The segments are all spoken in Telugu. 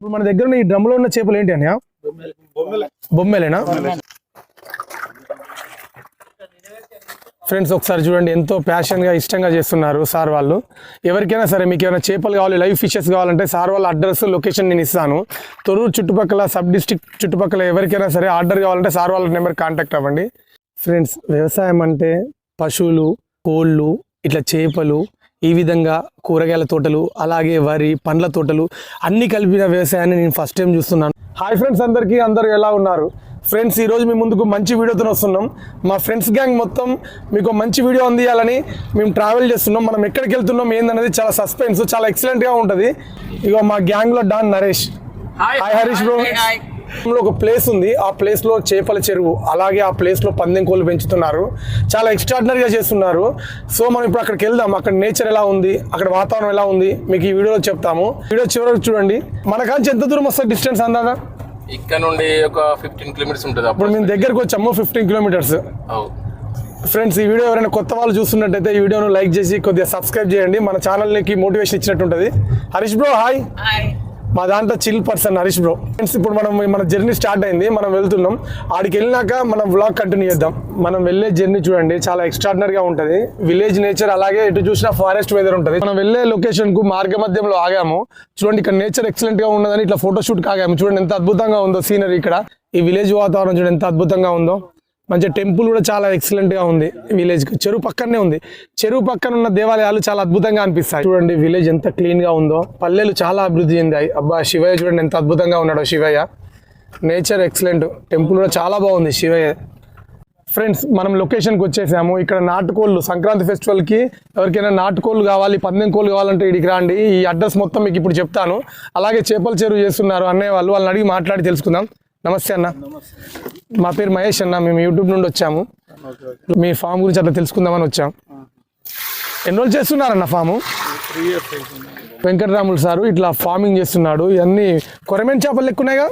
ఇప్పుడు మన దగ్గర ఉన్న ఈ డ్రమ్లో ఉన్న చేపలు ఏంటి అన్నయ్య? బొమ్మలేనా? ఫ్రెండ్స్ ఒకసారి చూడండి ఎంతో ప్యాషన్గా ఇష్టంగా చేస్తున్నారు సార్ వాళ్ళు. ఎవరికైనా సరే మీకు ఏమైనా చేపలు కావాలి లైవ్ ఫిషెస్ కావాలంటే సార్ వాళ్ళ అడ్రస్ లొకేషన్ నేను ఇస్తాను. తొరూరు చుట్టుపక్కల సబ్ డిస్టిక్ చుట్టుపక్కల ఎవరికైనా సరే ఆర్డర్ కావాలంటే సార్ వాళ్ళ నెంబర్ కాంటాక్ట్ అవ్వండి. ఫ్రెండ్స్ వ్యవసాయం అంటే పశువులు కోళ్ళు ఇట్లా చేపలు ఈ విధంగా కూరగాయల తోటలు అలాగే వరి పండ్ల తోటలు అన్ని కలిపిన వ్యవసాయాన్ని నేను ఫస్ట్ టైం చూస్తున్నాను. హాయ్ ఫ్రెండ్స్ అందరికీ అందరూ ఎలా ఉన్నారు? ఫ్రెండ్స్ ఈరోజు మీ ముందుకు మంచి వీడియోతో వస్తున్నాం. మా ఫ్రెండ్స్ గ్యాంగ్ మొత్తం మీకు మంచి వీడియో అందియాలని మేము ట్రావెల్ చేస్తున్నాం. మనం ఎక్కడికి వెళ్తున్నాం ఏందనేది చాలా సస్పెన్స్ చాలా ఎక్సలెంట్గా ఉంటుంది. ఇగో మా గ్యాంగ్లో don Naresh. Hi Harish bro ఒక ప్లేస్ ఉంది. ఆ ప్లేస్లో చేపల చెరువు. అలాగే ఆ ప్లేస్లో పందెం కోళ్ళు పెంచుతున్నారు. చాలా ఎక్స్ట్రాడినరీగా చేస్తున్నారు. సో మనం ఇప్పుడు అక్కడికి వెళ్దాం. అక్కడ నేచర్ ఎలా ఉంది? అక్కడ వాతావరణం ఎలా ఉంది? మీకు ఈ వీడియోలో చెప్తాము. వీడియో చివరికి చూడండి. మన కాంచి ఎంత దూరం వస్తుంది డిస్టెన్స్ అందాదా? ఇక్కడ నుండి ఒక ఫిఫ్టీన్ కిలోమీటర్స్ ఉంటుంది అప్పుడు మేము దగ్గరకు వచ్చాము ఫిఫ్టీన్ కిలోమీటర్స్. ఫ్రెండ్స్ ఈ వీడియో ఎవరైనా కొత్త వాళ్ళు చూస్తున్నట్టయితే ఈ వీడియోను లైక్ చేసి కొద్దిగా సబ్స్క్రైబ్ చేయండి. మన ఛానల్కి మోటివేషన్ ఇచ్చినట్టు ఉంటుంది. హరీష్ బ్రో హాయ్ మా దాంట్లో chill person Harish bro friends ఇప్పుడు మనం మన జర్నీ స్టార్ట్ అయింది మనం వెళ్తున్నాం. ఆడికి వెళ్ళినాక మనం వ్లాగ్ కంటిన్యూ చేద్దాం. మనం వెళ్ళే జర్నీ చూడండి చాలా ఎక్స్ట్రాడినరీగా ఉంటుంది. విలేజ్ నేచర్ అలాగే ఎటు చూసినా ఫారెస్ట్ వెదర్ ఉంటుంది. మనం వెళ్ళే లొకేషన్కు మార్గ మధ్యంలో ఆగాము. చూడండి ఇక్కడ నేచర్ ఎక్సలెంట్గా ఉన్నదని ఇట్లా ఫోటోషూట్ ఆగాము. చూడండి ఎంత అద్భుతంగా ఉందో సీనరీ ఇక్కడ. ఈ విలేజ్ వాతావరణం చూడండి ఎంత అద్భుతంగా ఉందో. మంచి టెంపుల్ కూడా చాలా ఎక్సలెంట్గా ఉంది. విలేజ్కి చెరువు పక్కనే ఉంది. చెరువు పక్కన ఉన్న దేవాలయాలు చాలా అద్భుతంగా అనిపిస్తాయి. చూడండి విలేజ్ ఎంత క్లీన్గా ఉందో. పల్లెలు చాలా అభివృద్ధి చెందాయి. అబ్బా శివయ్య చూడండి ఎంత అద్భుతంగా ఉన్నాడో శివయ్య. నేచర్ ఎక్సలెంట్ టెంపుల్ కూడా చాలా బాగుంది శివయ్య. ఫ్రెండ్స్ మనం లొకేషన్కి వచ్చేసాము. ఇక్కడ నాటుకోళ్ళు సంక్రాంతి ఫెస్టివల్కి ఎవరికైనా నాటుకోళ్ళు కావాలి పందెం కోళ్ళు కావాలంటే ఇక్కడికి రాండి. ఈ అడ్రస్ మొత్తం మీకు ఇప్పుడు చెప్తాను. అలాగే చేపల చెరువు చేస్తున్నారు అన్నయ్య వాళ్ళు. వాళ్ళని అడిగి మాట్లాడి తెలుసుకుందాం. నమస్తే అన్న. మా పేరు మహేష్ అన్న మేము యూట్యూబ్ నుండి వచ్చాము. మీ ఫామ్ గురించి అట్లా తెలుసుకుందామని వచ్చాం. ఎన్ని రోజులు చేస్తున్నారన్న ఫాము? వెంకటరాములు సారు ఇట్లా ఫార్మింగ్ చేస్తున్నాడు. ఇవన్నీ కొరమేన్ చేపలు లెక్క ఉన్నాయిగా?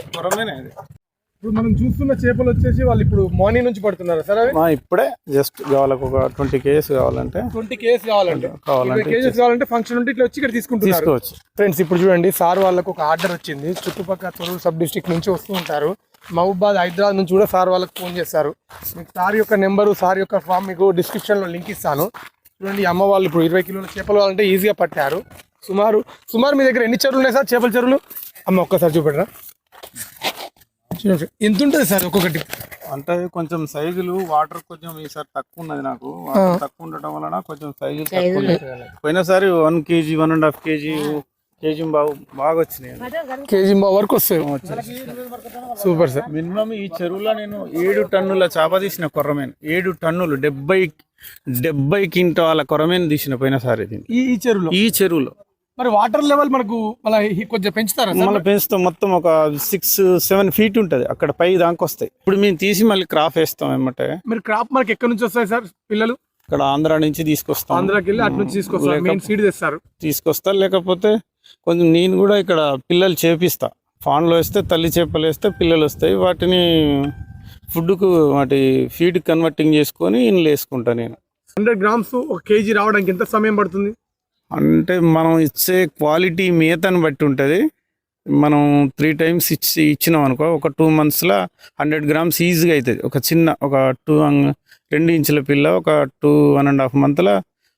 ఇప్పుడు మనం చూస్తున్న చేపలు వచ్చేసి వాళ్ళు ఇప్పుడు మార్నింగ్ నుంచి పడుతున్నారు. సరే ఇప్పుడే జస్ట్ కావాలకు ఒక ట్వంటీ కేజెస్ కావాలంటే. ట్వంటీ కేజెస్ కావాలంటే. కావాలంటే కేజెస్ కావాలంటే ఫంక్షన్ ఉంటే ఇట్లా వచ్చి ఇక్కడ తీసుకుంటున్నారు. తీసుకోవచ్చు. ఫ్రెండ్స్ ఇప్పుడు చూడండి సార్ వాళ్ళకు ఒక ఆర్డర్ వచ్చింది. చుట్టుపక్కల తొరూరు సబ్ డిస్ట్రిక్ట్ నుంచి వస్తూ ఉంటారు. మహబూబాద్ హైదరాబాద్ నుంచి కూడా సార్ వాళ్ళకి ఫోన్ చేస్తారు. మీకు సార్ యొక్క నెంబరు సార్ యొక్క ఫామ్ మీకు డిస్క్రిప్షన్లో లింక్ ఇస్తాను. చూడండి అమ్మ వాళ్ళు ఇప్పుడు ఇరవై కిలోల చేపలు కావాలంటే ఈజీగా పట్టారు. సుమారు సుమారు మీ దగ్గర ఎన్ని చెరువులు ఉన్నాయి సార్? చేపల చెరువులు? అమ్మ ఒక్కసారి చూపెట్టరా. ఎంత ఉంటుంది సార్ ఒక్కొక్కటి? అంటే కొంచెం సైజులు వాటర్ కొంచెం ఈసారి తక్కువ ఉన్నది నాకు. వాటర్ తక్కువ ఉండటం వలన కొంచెం సైజులు తక్కువ ఉన్నాయి. పోయినసారి one kg one and half kg kg బాగా బాగా వచ్చినాయి కేజీ వరకు వస్తాయి. Super sir. మినిమం ఈ చెరువులో నేను ఏడు టన్నుల చేప తీసిన కొర్రమేను. ఏడు టన్నులు డెబ్బై డెబ్బై క్వింటాల కొర్రమేను తీసిన పోయినసారి దీన్ని ఈ ఈ చెరువులో? ఈ చెరువులో. మరి వాటర్ లెవెల్ మనకు మళ్ళీ కొంచెం పెంచుతారా? మళ్ళీ పెంచుతాం. మొత్తం ఒక సిక్స్ సెవెన్ ఫీట్ ఉంటది. అక్కడ పై దాకా వస్తాయి. ఇప్పుడు మేము తీసి మళ్ళీ క్రాప్ వేస్తాం ఏమంటే మీరు క్రాప్ మనకి ఎక్కడి నుంచి వస్తాయి సార్ పిల్లలు? ఇక్కడ ఆంధ్ర నుంచి తీసుకొస్తాం. ఆంధ్రాకి వెళ్ళి అటు నుంచి తీసుకొస్తారు. మెయిన్ సీడ్ తెస్తారు. తీసుకొస్తా లేకపోతే కొంచెం నేను కూడా ఇక్కడ పిల్లలు చేపిస్తా. ఫాన్లో వేస్తే తల్లి చేపలు వేస్తే పిల్లలు వస్తాయి. వాటిని ఫుడ్కు వాటి ఫీడ్ కన్వర్టింగ్ చేసుకొని ఇండ్లు వేసుకుంటా నేను. హండ్రెడ్ గ్రామ్స్ ఒక కేజీ రావడానికి ఎంత సమయం పడుతుంది? అంటే మనం ఇచ్చే క్వాలిటీ మేతని బట్టి ఉంటుంది. మనం త్రీ టైమ్స్ ఇచ్చి ఇచ్చినాం అనుకో ఒక టూ మంత్స్లో హండ్రెడ్ గ్రామ్స్ ఈజీగా అవుతుంది ఒక చిన్న ఒక టూ రెండు ఇంచుల పిల్ల ఒక టూ వన్ అండ్ హాఫ్ మంత్లో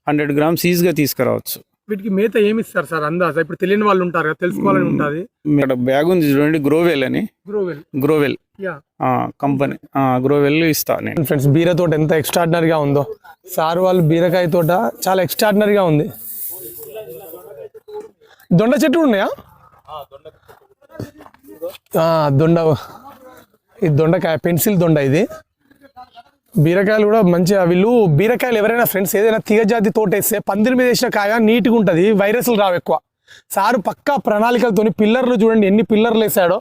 హండ్రెడ్ గ్రామ్స్ ఈజీగా తీసుకురావచ్చు. వీటికి మేత ఏమి ఇస్తారు సార్ అందాజ? ఇప్పుడు తెలియని వాళ్ళు ఉంటారు కదా తెలుసుకోవాలని ఉంటుంది. ఇక్కడ బ్యాగ్ ఉంది చూడండి గ్రోవెల్ అని. గ్రోవెల్ గ్రోవెల్ యా కంపెనీ గ్రోవెల్ ఇస్తా నేను. ఫ్రెండ్స్ బీర తోట ఎంత ఎక్స్ట్రాడినరీగా ఉందో. సార్ వాళ్ళు బీరకాయ తోట చాలా ఎక్స్ట్రాడినరీగా ఉంది. దొండ చెట్లు ఉన్నాయా? దొండ. ఇది దొండకాయ పెన్సిల్ దొండ ఇది. బీరకాయలు కూడా మంచిగా వీళ్ళు బీరకాయలు ఎవరైనా ఫ్రెండ్స్ ఏదైనా తీగజాతి తోట వేస్తే పందిరి మీద వేసిన కాయ నీట్గా ఉంటుంది వైరస్లు రావు ఎక్కువ. సారు పక్కా ప్రణాళికలతోని పిల్లర్లు చూడండి ఎన్ని పిల్లర్లు వేసాడో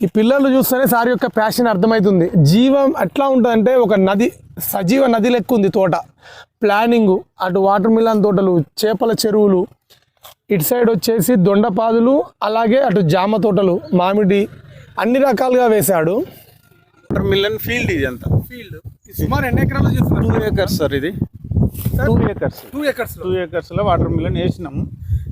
ఈ పిల్లర్లు చూస్తేనే సార్ యొక్క ప్యాషన్ అర్థమవుతుంది జీవం ఎట్లా ఉంటుందంటే ఒక నది సజీవ నది లెక్క ఉంది తోట. ప్లానింగు అటు వాటర్ మిలన్ తోటలు చేపల చెరువులు ఇటు సైడ్ వచ్చేసి దొండపాదులు అలాగే అటు జామ తోటలు మామిడి అన్ని రకాలుగా వేశాడు. వాటర్ మిల్లన్ ఫీల్డ్ ఇది అంతా. ఫీల్డ్. సుమారు ఎన్ని ఎకరాలు చేస్తున్నారు? టూ ఏకర్స్ సార్ ఇది. Two acres two acres two ఏకర్స్లో watermelon వేసినాము.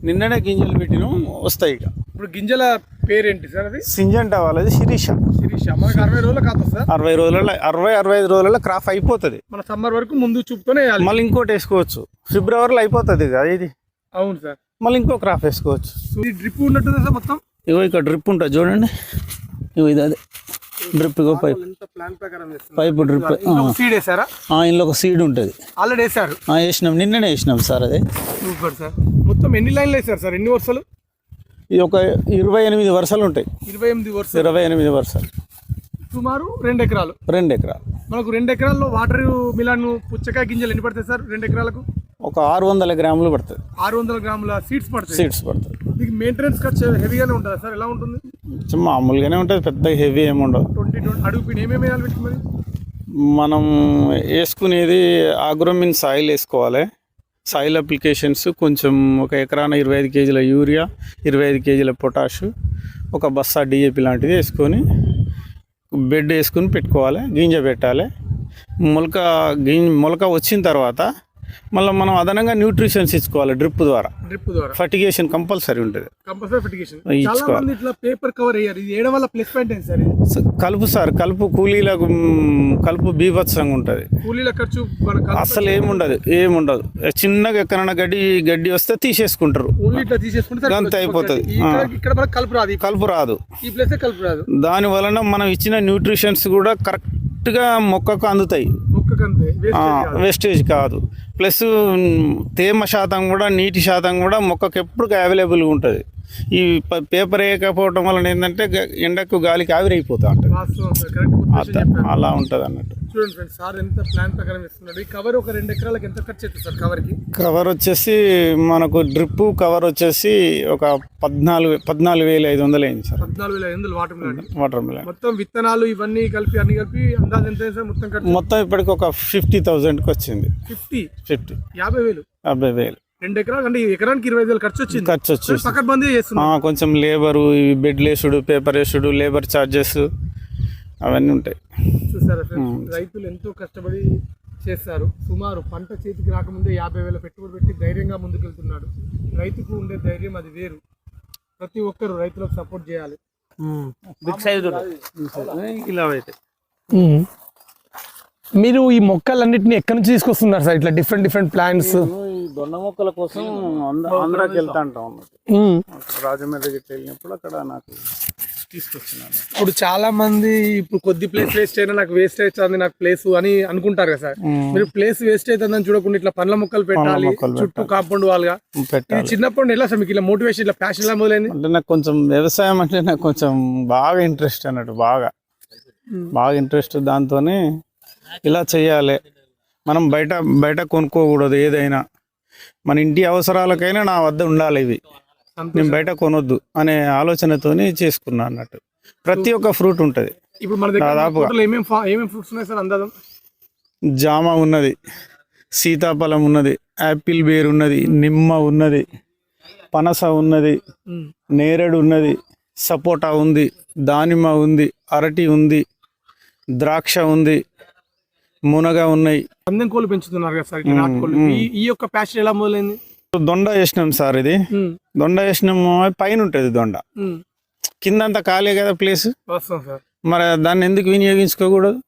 నిన్ననే గింజలు పెట్టినాం వస్తాయి ఇక. ఇప్పుడు గింజల పేరేంటి సార్ అది? సింజంటా వాళ్ళది శిరీష. శిరీష. మనకు అరవై రోజులు కాదు సార్ అరవై రోజులలో అరవై అరవై ఐదు రోజులలో క్రాప్ అయిపోతుంది. మన సమ్మర్ వరకు ముందు చూపుతూనే మళ్ళీ ఇంకోటి వేసుకోవచ్చు. ఫిబ్రవరిలో అయిపోతుంది ఇది ఇది. అవును సార్. మళ్ళీ ఇంకో క్రాప్ వేసుకోవచ్చు. సో ఈ డ్రిప్ ఉన్నట్టుంది సార్ మొత్తం? ఇగో ఇక్కడ డ్రిప్ ఉంటుంది చూడండి. ఇగో ఇది అదే. డ్రిప్ ఇగో పైప్ పైప్ డ్రిప్ సీడ్ వేసారా? ఇందులో ఒక సీడ్ ఉంటుంది. ఆల్రెడీ వేసారు? వేసినాం. నిన్ననే వేసినాం సార్ అదే. Super sir. మొత్తం ఎన్ని లైన్లు వేసారు సార్? ఎన్ని వరుసలు? ఇది ఒక ఇరవై ఎనిమిది వరుసలు ఉంటాయి. ఇరవై ఎనిమిది వరుసలు. ఇరవై ఎనిమిది వరుసలు. సుమారు రెండు ఎకరాలు. రెండు ఎకరాలు. మనకు రెండు ఎకరాల్లో వాటర్ మిలాన్ పుచ్చకాయ గింజలు ఎన్ని పడతాయి సార్? రెండు ఎకరాలకు? ఒక ఆరు వందల గ్రాములు పడుతుంది. ఆరు వందల గ్రాముల సీడ్స్ పడతాయి. సీడ్స్ పడుతుంది. దీనికి మెయింటెనెన్స్ ఖర్చు హెవీగానే ఉంటుందా సార్? ఎలా ఉంటుంది? కొంచెం మామూలుగానే ఉంటుంది పెద్ద హెవీ ఏమి ఉండదు. ట్వంటీ ట్వంటీ అడుగు ఏమేమి వేయాలి మరి? మనం వేసుకునేది ఆగ్రోమిన్ సాయిల్ వేసుకోవాలి. సాయిల్ అప్లికేషన్స్ కొంచెం ఒక ఎకరాన ఇరవై ఐదు కేజీల యూరియా ఇరవై ఐదు కేజీల పొటాషు ఒక బస్సా డిఏపి లాంటిది వేసుకొని బెడ్ వేసుకొని పెట్టుకోవాలి గింజ పెట్టాలి. మొలక గిం మొలక వచ్చిన తర్వాత మళ్ళీ మనం అదనంగా న్యూట్రిషన్స్ ఇచ్చుకోవాలి డ్రిప్ ద్వారా. డ్రిప్ ద్వారా. ఫర్టిగేషన్ కంపల్సరీ ఉంటుంది. కంపల్సరీ. చాలా మంది ఇట్లా పేపర్ కవర్ అయ్యారు. ఇది వల్ల ప్లస్ పాయింట్ ఏంటి సార్ కలుపు సార్ కలుపు కూలీలకు కలుపు బీభత్సంగా ఉంటుంది. కూలీల ఖర్చు అసలు ఏముండదు ఏముండదు చిన్నగా ఎక్కడైనా గడ్డి గడ్డి వస్తే తీసేసుకుంటారు. గంత అయిపోతుంది. ఇక్కడ కలుపు రాదు. కలుపు రాదు. ఈ ప్లేస్ కలుపు రాదు. దాని వలన మనం ఇచ్చిన న్యూట్రిషన్స్ కూడా కరెక్ట్గా మొక్కకు అందుతాయి. వేస్టేజ్ కాదు. ప్లస్ తేమ శాతం కూడా నీటి శాతం కూడా మొక్కకు ఎప్పుడు అవైలబుల్గా ఉంటుంది. ఈ పేపర్ వేయకపోవడం వలన ఏంటంటే ఎండకు గాలికి ఆవిరైపోతూ ఉంటుంది. అలా ఉంటుంది అన్నట్టు చూడండి ఫ్రెండ్స్ సార్ ఎంత ప్లాన్ ప్రకారం ఇస్తున్నాడు? ఈ కవర్ ఒక రెండు ఎకరాలకు ఎంత ఖర్చు అవుతుంది సార్ కవర్కి? కవర్ వచ్చేసి మనకు డ్రిప్ కవర్ వచ్చేసి ఒక పద్నాలుగు పద్నాలుగు వేల ఐదు వందలు అయింది సార్. పద్నాలుగు వేల ఐదు వందలు వాటర్ మిలాన్ వాటర్ మిలన్ మొత్తం విత్తనాలు ఇవన్నీ కలిపి అన్ని కలిపి అందాజు ఎంత సార్? మొత్తం ఖర్చు? మొత్తం ఇప్పటికి ఒక ఫిఫ్టీ థౌజండ్కి వచ్చింది. ఫిఫ్టీ ఫిఫ్టీ యాభై వేలు? డెబ్బై వేలు. రెండు ఎకరాలు అంటే ఎకరానికి ఇరవై ఐదు వేలు ఖర్చు వచ్చింది. ఖర్చు వచ్చేసి పక్కన బందీ చేస్తున్నాం. కొంచెం లేబరు ఇవి బెడ్ లేసుడు పేపర్ వేసుడు లేబర్ ఛార్జెస్ అవన్నీ ఉంటాయి. చూసారా ఫ్రెండ్స్ రైతులు ఎంతో కష్టపడి చేస్తారు సుమారు పంట చేతికి రాకముందే యాభై వేల పెట్టుబడి పెట్టి ధైర్యంగా ముందుకెళ్తున్నాడు. రైతుకు ఉండే ధైర్యం అది వేరు. ప్రతి ఒక్కరు రైతులకు సపోర్ట్ చేయాలి. బిగ్ సైజ్ ఇలా అయితే. మీరు ఈ మొక్కలన్నింటినీ ఎక్కడి నుంచి తీసుకొస్తున్నారు సార్? ఇట్లా డిఫరెంట్ డిఫరెంట్ ప్లాంట్స్ ఈ దొండ మొక్కల కోసం ఆంధ్రాకి వెళ్తా ఉంటాం రాజమండ్రికి వెళ్ళినప్పుడు అక్కడ నాకు తీసుకొచ్చినాను. ఇప్పుడు చాలా మంది ఇప్పుడు కొద్ది ప్లేస్ వేస్ట్ అయినా నాకు వేస్ట్ అవుతుంది నాకు ప్లేస్ అని అనుకుంటారు కదా సార్. మీరు ప్లేస్ వేస్ట్ అవుతుందని చూడకుండా ఇట్లా పండ్ల మొక్కలు పెట్టాలి చుట్టూ కాంపౌండ్ వాళ్ళగా నుండి ఎలా సార్ మీకు ఇలా మోటివేషన్ ఇట్లా ప్యాషన్ ఎలా మొదలైంది? అంటే నాకు కొంచెం వ్యవసాయం అంటే నాకు కొంచెం బాగా ఇంట్రెస్ట్ అన్నట్టు బాగా. బాగా ఇంట్రెస్ట్ దాంతోనే ఇలా చేయాలి. మనం బయట బయట కొనుక్కోకూడదు ఏదైనా. మన ఇంటి అవసరాలకైనా నా వద్ద ఉండాలి ఇవి. నేను బయట కొనొద్దు అనే ఆలోచనతోని చేసుకున్నా అన్నట్టు. ప్రతి ఒక్క ఫ్రూట్ ఉంటుంది. ఇప్పుడు మన దాదాపుగా. ఫ్రూట్స్ ఉన్నాయి సార్ జామ ఉన్నది సీతాఫలం ఉన్నది యాపిల్ బేర్ ఉన్నది నిమ్మ ఉన్నది పనస ఉన్నది నేరేడు ఉన్నది సపోటా ఉంది దానిమ్మ ఉంది అరటి ఉంది ద్రాక్ష ఉంది మునగ ఉన్నాయి. పందెం కోళ్ళు పెంచుతున్నారు కదా సార్ ఈ యొక్క ప్యాషన్ ఎలా మొదలైంది? దొండ వేసినాం సార్ ఇది. దొండ వేసినాము పైన ఉంటుంది దొండ. ఉమ్, కిందంతా ఖాళీ కదా ప్లేస్? మరి దాన్ని ఎందుకు వినియోగించుకోకూడదు?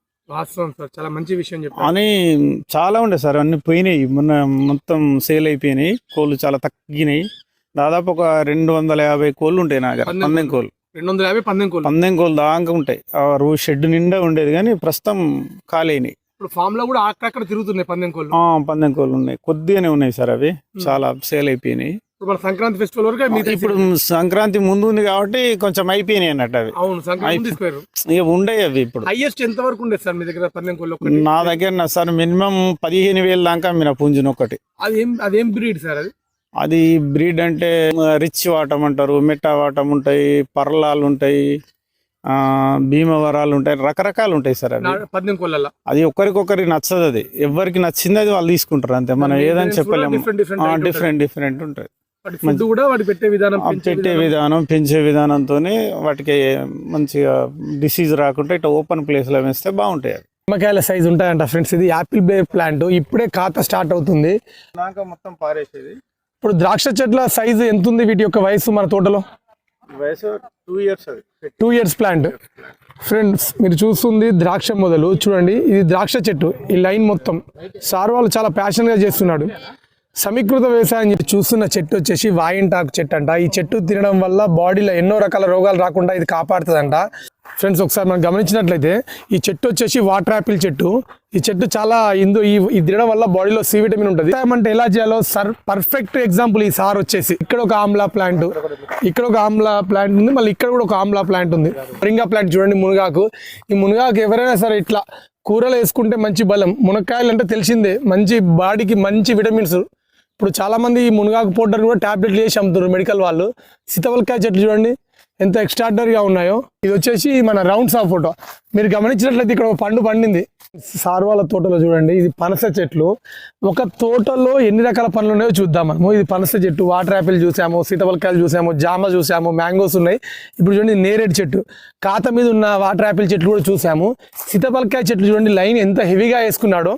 చాలా మంచి విషయం అని చాలా ఉండే సార్ అన్ని పోయినాయి. మొన్న మొత్తం సేల్ అయిపోయినాయి. కోళ్ళు చాలా తగ్గినాయి. దాదాపు ఒక రెండు వందల యాభై కోళ్ళు ఉంటాయి నా దగ్గర. పందెం కోళ్ళు. రెండు వందల యాభై పందెం కోళ్ళు. పందెం కోళ్ళు దాకా ఉంటాయి. ఆ రూ షెడ్ నిండా ఉండేది కానీ ప్రస్తుతం ఖాళీ అయినాయి. ఇప్పుడు ఫామ్లో కూడా అక్కడక్కడ తిరుగుతున్నాయి పందెం కోళ్ళు. పందెం కోళ్ళు ఉన్నాయి. కొద్దిగానే ఉన్నాయి సార్ అవి. చాలా సేల్ అయిపోయినాయి. ఇప్పుడు సంక్రాంతి ఫెస్టివల్ వరకు ఇప్పుడు సంక్రాంతి ముందు ఉంది కాబట్టి కొంచెం అయిపోయినాయి అన్నట్టు అవి. అవును సంక్రాంతి ఉండేవి అవి ఇప్పుడు. హైయెస్ట్ ఎంత వరకు ఉండేది సార్ మీ దగ్గర పందెం కోళ్ళు నా దగ్గర సార్ మినిమం పదిహేను వేల దాకా మీరు పుంజును ఒకటి అదేం అదేం బ్రీడ్ సార్ అది? అది బ్రీడ్ అంటే రిచ్ వాటం అంటారు మెట్టా వాటం ఉంటాయి పర్లాలు ఉంటాయి భీమవరాలు ఉంటాయి రకరకాలు ఉంటాయి సార్ పందెం కోళ్ళ అది ఒక్కరికొకరికి నచ్చదు అది. ఎవరికి నచ్చింది అది వాళ్ళు తీసుకుంటారు అంతే. మనం ఏదని చెప్పలేము. డిఫరెంట్ డిఫరెంట్ ఉంటుంది. కూడా వాటి పెట్టే విధానం పెట్టే విధానం. పెంచే విధానంతోనే వాటికి మంచిగా డిసీజ్ రాకుండా ఇట్లా ఓపెన్ ప్లేస్లో వేస్తే బాగుంటాయి అవి. నిమ్మకాయల సైజ్ ఉంటాయంట ఫ్రెండ్స్ ఇది యాపిల్ బే ప్లాంట్ ఇప్పుడే ఖాతా స్టార్ట్ అవుతుంది. దాకా మొత్తం పారేసేది. ఇప్పుడు ద్రాక్ష చెట్ల సైజు ఎంత ఉంది వీటి యొక్క వయసు మన తోటలో? వయసు టూ ఇయర్స్ అది. టూ ఇయర్స్ ప్లాంట్ ఫ్రెండ్స్ మీరు చూస్తుంది ద్రాక్ష మొదలు. చూడండి ఇది ద్రాక్ష చెట్టు. ఈ లైన్ మొత్తం. సార్ వాళ్ళు చాలా ప్యాషన్గా చేస్తున్నాడు. సమీకృత వ్యవసాయం చూస్తున్న చెట్టు వచ్చేసి వాయింటాకు చెట్టు అంట. ఈ చెట్టు తినడం వల్ల బాడీలో ఎన్నో రకాల రోగాలు రాకుండా ఇది కాపాడుతుందంట. ఫ్రెండ్స్ ఒకసారి మనం గమనించినట్లయితే ఈ చెట్టు వచ్చేసి వాటర్ యాపిల్ చెట్టు. ఈ చెట్టు చాలా ఇందు ఈ తినడం వల్ల బాడీలో సి విటమిన్ ఉంటుంది. అంటే ఎలా చేయాలో సర్ పర్ఫెక్ట్ ఎగ్జాంపుల్ ఈ సార్ వచ్చేసి. ఇక్కడ ఒక ఆమ్లా ప్లాంట్ ఇక్కడ ఒక ఆమ్లా ప్లాంట్ ఉంది మళ్ళీ ఇక్కడ కూడా ఒక ఆమ్లా ప్లాంట్ ఉంది. మరింగా ప్లాంట్ చూడండి మునగాకు. ఈ మునగాకు ఎవరైనా సరే ఇట్లా కూరలు వేసుకుంటే మంచి బలం. మునక్కాయలు అంటే తెలిసిందే మంచి బాడీకి మంచి విటమిన్స్. ఇప్పుడు చాలామంది ఈ మునగాకు పౌడర్ కూడా టాబ్లెట్లు వేసి అమ్ముతున్నారు మెడికల్ వాళ్ళు. సీతవలకాయ చెట్లు చూడండి. ఎంత ఎక్స్ట్రాడనరీగా ఉన్నాయో. ఇది వచ్చేసి మన రౌండ్స్ ఆఫ్ ఫోటో మీరు గమనించినట్లయితే ఇక్కడ ఒక పండు పండింది. సార్వాల తోటలో చూడండి ఇది పనస చెట్లు. ఒక తోటలో ఎన్ని రకాల పండ్లు ఉన్నాయో చూద్దాం మనము. ఇది పనస చెట్టు వాటర్ యాపిల్ చూసాము సీతపలకాయలు చూసాము జామ చూసాము మ్యాంగోస్ ఉన్నాయి. ఇప్పుడు చూడండి నేరేడు చెట్టు. కాత మీద ఉన్న వాటర్ యాపిల్ చెట్లు కూడా చూసాము. సీతపలకాయ చెట్లు చూడండి లైన్ ఎంత హెవీగా వేసుకున్నాడో.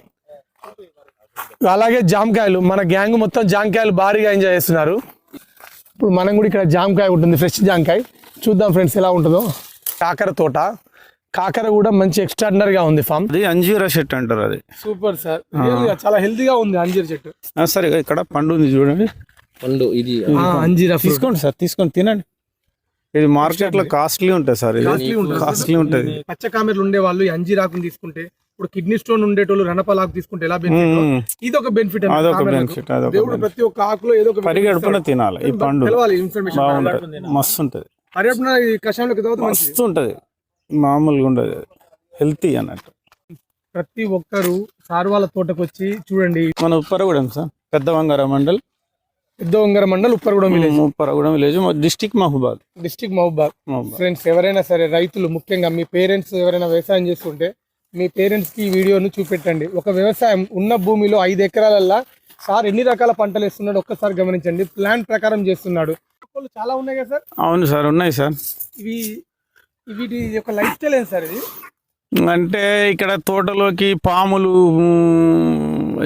అలాగే జామకాయలు మన గ్యాంగ్ మొత్తం జామకాయలు భారీగా ఎంజాయ్ చేస్తున్నారు. ఇప్పుడు మనం కూడా ఇక్కడ జామకాయ ఉంటుంది ఫ్రెష్ జామకాయ. చూద్దాం ఫ్రెండ్స్ ఎలా ఉంటుందో. కాకర తోట. కాకర కూడా మంచి ఎక్స్ట్రాడినరీగా ఉంది ఫామ్. అది అంజీరా చెట్టు అంటారు అది. Super sir. చాలా హెల్తీగా ఉంది అంజీర్ చెట్టు. సరే ఇక్కడ పండు ఉంది చూడండి. పండు ఇది అంజీరా తీసుకోండి సార్ తీసుకొని తినండి. ఇది మార్కెట్లో కాస్ట్లీ ఉంటుంది సార్ ఇది. Costly ఉంటుంది. కాస్ట్లీ ఉంటుంది. పచ్చ కామెర్లు ఉండే వాళ్ళు ఈ అంజీరాకుని తీసుకుంటే ఇప్పుడు కిడ్నీ స్టోన్ ఉండేటోళ్ళు రణపలాకు తీసుకుంటే ఎలా బెనిఫిట్. ఇది ఒక బెనిఫిట్ అదొక బెనిఫిట్ దేవుడు. ప్రతి ఒక్క ఆకులో ఏదో ఒక పరిగెడుపున తినాలి ఈ పండు. తెలవాలి ఇన్ఫర్మేషన్ మస్తు ఉంటది. పరిగెడుపున ఈ కషాయంలోకి తాగితే మంచిది. మస్తు ఉంటది మామూలుగా ఉండదు. హెల్తీ అన్నట్టు. ప్రతి ఒక్కరు సార్ వాళ్ళ తోటకు వచ్చి చూడండి. మన Upparagudem sir. Peddavangara mandal. Pedda Ungara mandal Upparagudem village. Upparagudem village. District Mahabubabad district Mahabubabad Mahabubabad friends ఎవరైనా సరే రైతులు ముఖ్యంగా మీ పేరెంట్స్ ఎవరైనా వ్యవసాయం చేస్తుంటే మీ పేరెంట్స్కి ఈ వీడియోను చూపెట్టండి. ఒక వ్యవసాయం ఉన్న భూమిలో ఐదు ఎకరాలల్లా సార్ ఎన్ని రకాల పంటలు వేస్తున్నాడు ఒక్కసారి గమనించండి. ప్లాన్ ప్రకారం చేస్తున్నాడు. మొక్కలు చాలా ఉన్నాయి కదా సార్? అవును సార్ ఉన్నాయి సార్. ఇవి వీటి యొక్క లైఫ్ స్టైల్ ఏంటి సార్ ఇది? అంటే ఇక్కడ తోటలోకి పాములు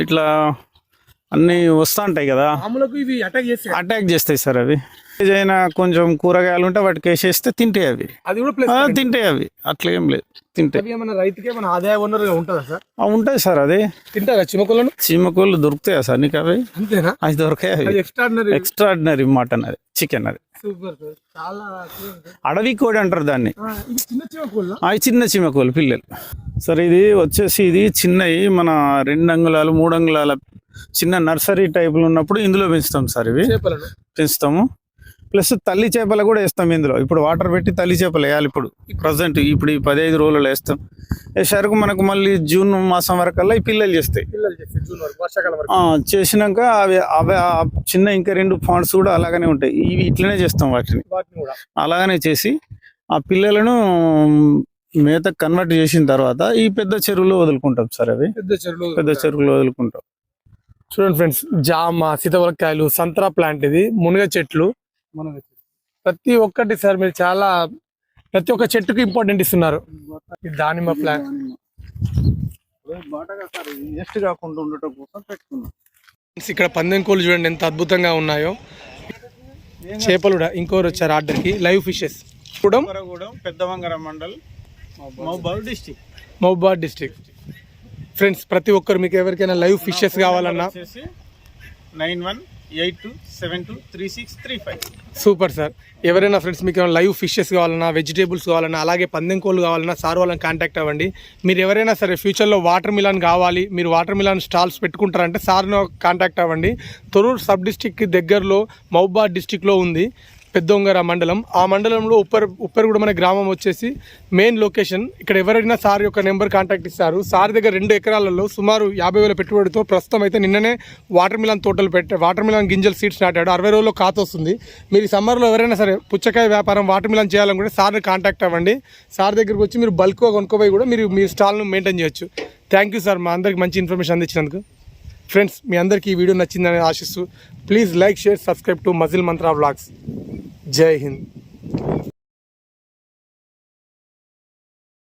ఇట్లా అన్నీ వస్తూ ఉంటాయి కదా. ఇవి అటాక్ చేస్తాయి. అటాక్ చేస్తాయి సార్ అవి. ఏదైనా కొంచెం కూరగాయలు ఉంటే వాటికి వేసేస్తే తింటాయి అవి. అది కూడా తింటాయి అవి. అట్లా ఏం లేదు తింటాయి. రైతుకి ఆదాయ వనరుగా ఉంటుందా సార్? ఉంటాయి సార్ అది. తింటారా చిమకులను? చీమకోళ్ళు దొరుకుతాయా సార్ నీకు అవి? అంతేనా? అవి దొరకాయి అది అవి ఎక్స్ట్రాడినరీ ఎక్స్ట్రాడినరీ మటన్ అది. చికెన్ అది. అడవి కోడి అంటారు దాన్ని. చిన్న చిమకులు అవి చిన్న చీమకోళ్ళు పిల్లలు. సరే ఇది వచ్చేసి ఇది చిన్నవి మన రెండు అంగుళాలు మూడు అంగుళాల చిన్న నర్సరీ టైపులు ఉన్నప్పుడు ఇందులో పెంచుతాం సార్ ఇవి. పెంచుతాము. ప్లస్ తల్లి చేపలు కూడా వేస్తాం ఇందులో. ఇప్పుడు వాటర్ పెట్టి తల్లి చేపలు వేయాలి ఇప్పుడు ప్రజెంట్ ఇప్పుడు ఈ పదిహేను రోజులు వేస్తాం. వేసారికి మనకు మళ్ళీ జూన్ మాసం వరకల్లా ఈ పిల్లలు చేస్తాయి. చేసినాక అవి అవి చిన్న ఇంకా రెండు ఫాండ్స్ కూడా అలాగనే ఉంటాయి. ఇవి ఇట్లనే చేస్తాం వాటిని. అలాగనే చేసి ఆ పిల్లలను మేత కన్వర్ట్ చేసిన తర్వాత ఈ పెద్ద చెరువులో వదులుకుంటాం సార్ అవి. పెద్ద చెరువులు పెద్ద చెరువులో వదులుకుంటాం. చూడండి ఫ్రెండ్స్ జామ సీతాఫలకాయలు సంతరా ప్లాంట్ ఇది మునగ చెట్లు ప్రతి ఒక్కటి సార్ మీరు చాలా ప్రతి ఒక్క చెట్టుకు ఇంపార్టెంట్ ఇస్తున్నారు. దానిమ్మ వేస్ట్ కాకుండా ఉండటం కోసం పెట్టుకున్నాం. ఇక్కడ పందెం కోళ్ళు చూడండి ఎంత అద్భుతంగా ఉన్నాయో. చేపలు ఇంకోరు వచ్చారు ఆర్డర్కి. Live fishes. కూడా mandal Mahabubabad district. Mahabad district friends ప్రతి ఒక్కరు మీకు ఎవరికైనా లైవ్ ఫిషెస్ కావాలన్నా nine one eight two seven two three six three five. Super sir. ఎవరైనా ఫ్రెండ్స్ మీకు లైవ్ ఫిషెస్ కావాలన్నా వెజిటేబుల్స్ కావాలన్నా అలాగే పందెం కోళ్ళు కావాలన్నా సార్ వాళ్ళని కాంటాక్ట్ అవ్వండి. మీరు ఎవరైనా సరే ఫ్యూచర్లో వాటర్ మిలాన్ కావాలి మీరు వాటర్ మిలాన్ స్టాల్స్ పెట్టుకుంటారంటే సార్ను కాంటాక్ట్ అవ్వండి. తొరూరు సబ్ డిస్టిక్ దగ్గరలో మౌబా డిస్టిక్లో ఉంది. పెద్దొంగర మండలం. ఆ మండలంలో ఉప్పర్ ఉప్పర్గూడెం అనే గ్రామం వచ్చేసి మెయిన్ లొకేషన్ ఇక్కడ ఎవరైనా సార్ యొక్క నెంబర్ కాంటాక్ట్ ఇస్తారు. సార్ దగ్గర రెండు ఎకరాలలో సుమారు యాభై వేల పెట్టుబడితో ప్రస్తుతం అయితే నిన్ననే వాటర్ మిలన్ తోటలు పెట్టే వాటర్ మిలన్ గింజల్ సీడ్స్ నాటాడు. అరవై రోజుల్లో కాత వస్తుంది. మీరు ఈ సమ్మర్లో ఎవరైనా సరే పుచ్చకాయ వ్యాపారం వాటర్ మిలన్ చేయాలనుకుంటే సార్ని కాంటాక్ట్ అవ్వండి. సార్ దగ్గరకు వచ్చి మీరు బల్క్గా కొనుక్కోపోయి కూడా మీరు మీ స్టాల్ను మెయింటైన్ చేయొచ్చు. థ్యాంక్ యూ సార్ మా అందరికి మంచి ఇన్ఫర్మేషన్ అందించినందుకు. ఫ్రెండ్స్ మీ అందరికీ ఈ వీడియో నచ్చిందని ఆశిస్తూ please like share subscribe to Muscle Mantra Vlogs జై హింద్.